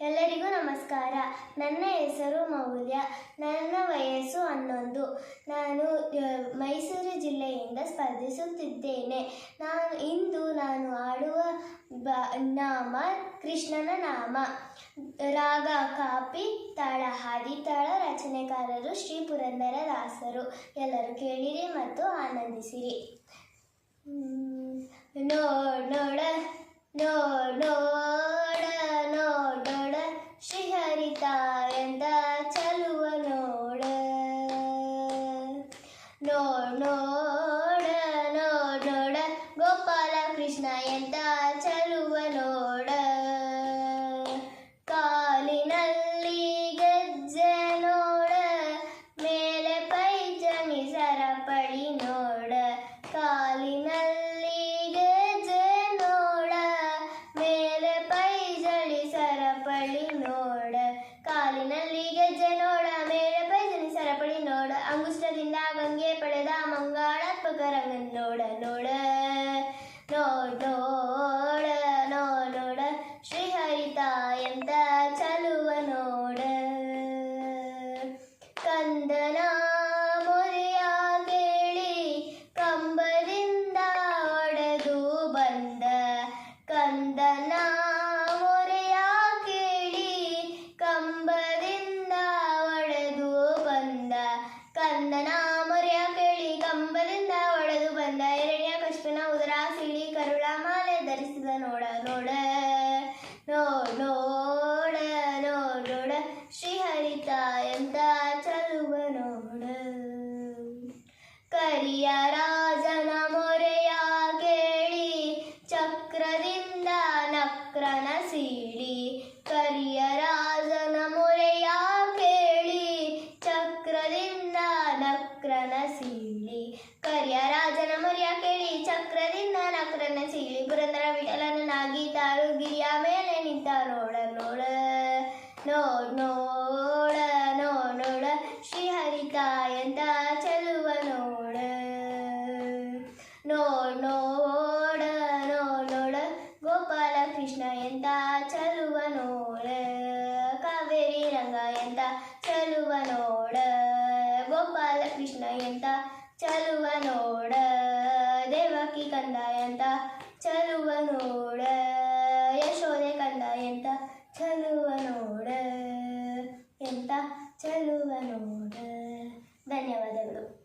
ಎಲ್ಲರಿಗೂ ನಮಸ್ಕಾರ. ನನ್ನ ಹೆಸರು ಮೌಲ್ಯ ನನ್ನ ವಯಸ್ಸು ಹನ್ನೊಂದು. ನಾನು ಮೈಸೂರು ಜಿಲ್ಲೆಯಿಂದ ಸ್ಪರ್ಧಿಸುತ್ತಿದ್ದೇನೆ. ನಾನು, ಇಂದು ನಾನು ಆಡುವ ಬ, ನಾಮ ಕೃಷ್ಣನ ನಾಮ. ರಾಗ, ಕಾಪಿ, ತಾಳ, ಹಾದಿ ತಾಳ ರಚನೆಕಾರರು ಶ್ರೀ ಪುರಂದರ ದಾಸರು. ಎಲ್ಲರೂ ಕೇಳಿರಿ ಮತ್ತು ಆನಂದಿಸಿರಿ. ನೋ, ನೋಡ, ನೋ ನೋಡ್ ನೋಡ ನೋಡ್ ನೋಡ ಶ್ರೀಹರಿತ ಎಂದ ಚಲುವ ನೋಡ? ನೋಡ್ ನೋಡ, ನೋಡ್ ಗೋಪಾಲ ಕೃಷ್ಣ ಎಂದ ಚಲುವ ನೋಡ? ಕಾಲಿನಲ್ಲಿ ಗೆಜ್ಜೆ ನೋಡ. ಮೇಲೆ ಪೈಜನಿ ಸರಪಳಿ ನೋಡ. ಕಾಲಿನಲ್ಲಿ ಗೆಜ್ಜೆ ಮೇಲೆ ಪೈಜಳಿ ಸರಪಳಿ ನೋಡ. ಕಾಲಿನಲ್ಲಿ ಗೆಜ್ಜೆ ನೋಡ ಮೇಲೆ ಪೈಜನಿ ಸರಪಳಿ ನೋಡ. ಅಂಗುಷ್ಟದಿಂದ ಗಂಗೆ ಪಡೆದ ಮಂಗಳಾತ್ಮಕ ರಂಗನ್ ನೋಡ ನೋಡ್ ನೋಡ ನೋಡ್ ನೋಡ ಶ್ರೀಹರಿತ ಎಂತ ಚಲುವ ನೋಡ ಕಂದನ ಮೊರೆಯ ಕೇಳಿ ಕಂಬದಿಂದ ಒಡೆದು ಬಂದ ಕಂದನ ಮೊರೆಯ ಕೇಳಿ ಕಂಬದಿಂದ ಒಡೆದು ಬಂದ ಕಂದನ ಮೊರೆಯ ಕೇಳಿ ಕಂಬದಿಂದ ಒಡೆದು ಬಂದ ಎರಡನೇ ಕೃಷ್ಣನ ಉದರ ಸಿಳಿ ಕರುಳ ಮಾಲೆ ಧರಿಸಿದ ನೋಡ ನೋಡ ನೋ ನೋಡ, ನೋಡ್, ನೋಡ. ಶ್ರೀಹರಿತ ಎಂತ ಚಲುವ ನೋಡ. ಕರಿಯ ರಾಜನ ಮೊರೆಯ ಕೇಳಿ, ಚಕ್ರದಿಂದ ನಕ್ರನ ಸೀಳಿ ಕರಿಯ ರಾಜನ ಮೊರೆಯ ಕೇಳಿ ಚಕ್ರದಿಂದ ನಕ್ರನ ಸೀಳಿ ಕರಿಯ ರಾಜನ ಮೊರೆಯ ಕೇಳಿ ಚಕ್ರದಿಂದ ನಕ್ರನ ಸೀಳಿ ಪುರಂದರ ವಿಠಲನಾಗಿ ತಾಳು ಗಿರಿಯ ಮೇಲೆ ನಿಂತ ನೋಡ ನೋಡ ನೋಡ್ ನೋಡ ನೋಡ್ ನೋಡ ಶ್ರೀಹರಿತ ಎಂತ ಚಲುವ ನೋಡ ನೋಡ್ ನೋಡ ನೋಡ್ ನೋಡ ಗೋಪಾಲ ಕೃಷ್ಣ ಎಂತ ಚಲುವ ನೋಡ ಕಾವೇರಿ ರಂಗ ಎಂತ ಚಲುವ ನೋಡ ಗೋಪಾಲ ಕೃಷ್ಣ ಎಂತ ಚಲುವ ನೋಡ, ದೇವಕಿ ಕಂದ ಎಂತ ಚಲುವ ನೋಡ, ಯಶೋದೆ ಕಂದ ಎಂತ ಚಲುವ ನೋಡ, ಎಂತ ಚಲುವ ನೋಡ. ಧನ್ಯವಾದಗಳು.